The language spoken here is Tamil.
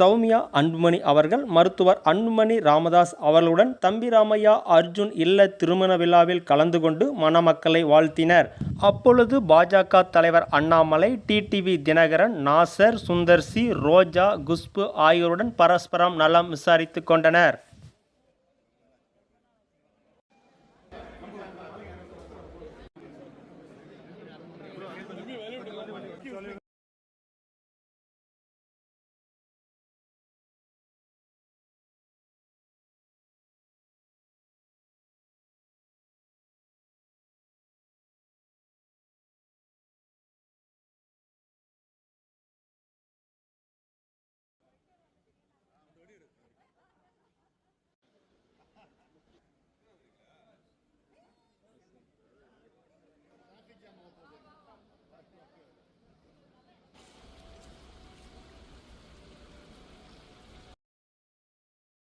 சௌமியா அன்புமணி அவர்கள் மருத்துவர் அன்புமணி ராமதாஸ் அவர்களுடன் தம்பி ராமையா அர்ஜுன் இல்ல திருமண விழாவில் கலந்து கொண்டு மணமக்களை வாழ்த்தினர். அப்பொழுது பாஜக தலைவர் அண்ணாமலை டிடிவி தினகரன் நாசர் சுந்தர்சி ரோஜா குஷ்பு ஆகியோருடன் பரஸ்பரம் நலம் விசாரித்து கொண்டனர்.